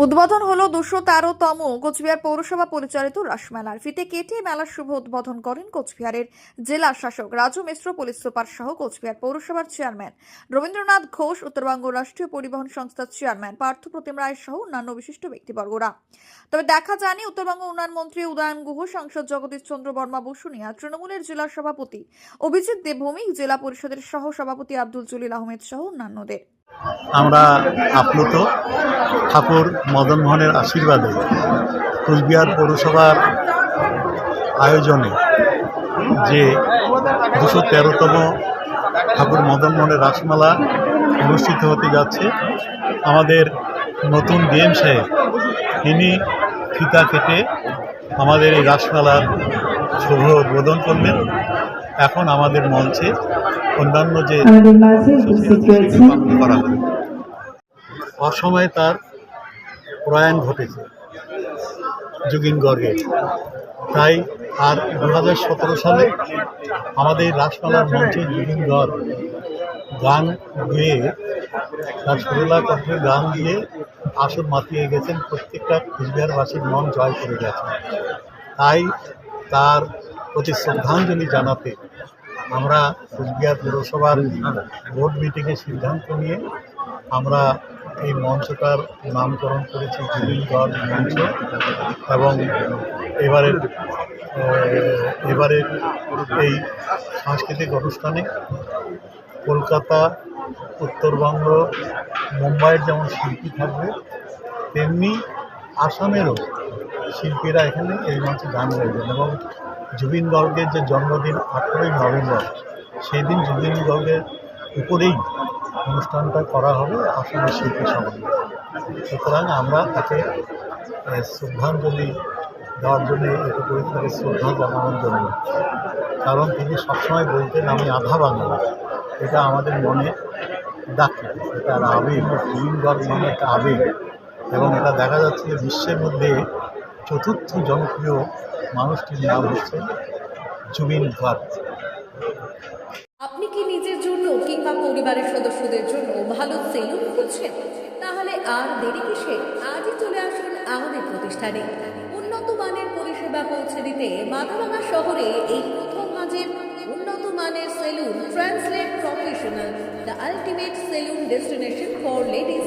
উদ্বোধন হলো দুশো তেরোতম কোচবিহার পৌরসভা পরিচালিত রাসমেলার ফিতে কেটে মেলার শুভ উদ্বোধন করেন কোচবিহারের জেলা শাসক রাজু মিশ্র, পুলিশ সুপার সহ কোচবিহার পৌরসভার চেয়ারম্যান। রবীন্দ্রনাথ ঘোষ, উত্তরবঙ্গ রাষ্ট্রীয় পরিবহন সংস্থার চেয়ারম্যান। পার্থ প্রতিম রায় সহ অন্যান্য বিশিষ্ট ব্যক্তিবর্গরা। তবে দেখা যায়নি উত্তরবঙ্গ উন্নয়ন মন্ত্রী উদয়ন গুহ, সাংসদ জগদীশ চন্দ্র বর্মা বসুনিয়া তৃণমূলের জেলা সভাপতি অভিজিৎ দেবভৌমিক, জেলা পরিষদের সহ সভাপতি আব্দুল জলিল আহমেদ সহ অন্যান্যদের। আমরা আপ্লুত ঠাকুর মদন মোহনের আশীর্বাদে কুচবিহার পৌরসভার আয়োজনে যে দুশো তেরোতম ঠাকুর মদন মোহনের রাসমেলা অনুষ্ঠিত হতে যাচ্ছে, আমাদের নতুন ডিএম সাহেব, তিনি ফিতা কেটে আমাদের এই রাসমেলার শুভ উদ্বোধন করলেন। এখন আমাদের মঞ্চে অন্যান্য যে করা অসময়ে তার প্রয়াণ ঘটেছে, যোগিন গর্গের তাই আর দু সালে আমাদের রাসমালার মঞ্চে যোগিন গর্গ গান গেয়ে, তার সুরেলা কণ্ঠের গান দিয়ে আসর মাতিয়ে গেছেন প্রত্যেকটা কুচবিহারবাসীর মন জয় করে গেছেন তাই তার প্রতি শ্রদ্ধাঞ্জলি জানাতে আমরা কুচবিহার পৌরসভার বোর্ড মিটিংয়ে সিদ্ধান্ত নিয়ে আমরা এই মঞ্চটার নামকরণ করেছি জুবিনগড় মঞ্চ এবং এবারের এবারের এই সাংস্কৃতিক অনুষ্ঠানে কলকাতা, উত্তরবঙ্গ, মুম্বাইয়ের যেমন শিল্পী থাকবে, তেমনি আসামেরও শিল্পীরা এখানে এই মঞ্চে গান গাইবেন এবং জুবিন গর্গের যে জন্মদিন আঠেরোই নভেম্বর সেই দিন জুবিন গর্গের উপরেই অনুষ্ঠানটা করা হবে আসামের শিল্পী সমাজে সুতরাং আমরা তাকে শ্রদ্ধাঞ্জলি দেওয়ার জন্য এটা করে তাকে শ্রদ্ধা জানানোর জন্য। কারণ তিনি সবসময় বলতেন, আমি আধা বাংলা এটা আমাদের মনে দাগ। এটা আবেগ। জুবিন গর্গ মানে একটা আবেগ। এবং এটা দেখা যাচ্ছে বিশ্বের মধ্যে চতুর্থ জনপ্রিয় মানুষটির নাম হচ্ছে জুবিন গার্গ আপনি কি নিজের জন্য কিংবা পরিবারের সদস্যদের জন্য ভালো সেলুন খুঁজছেন? তাহলে আর দেরি কিসে? আজই চলে আসুন আমাদের প্রতিষ্ঠানে। উন্নত মানের পরিষেবা পৌঁছে দিতে মাথাভাঙা শহরে এই প্রথম মাঝের উন্নত মানের salon translate professional, the ultimate salon destination for ladies.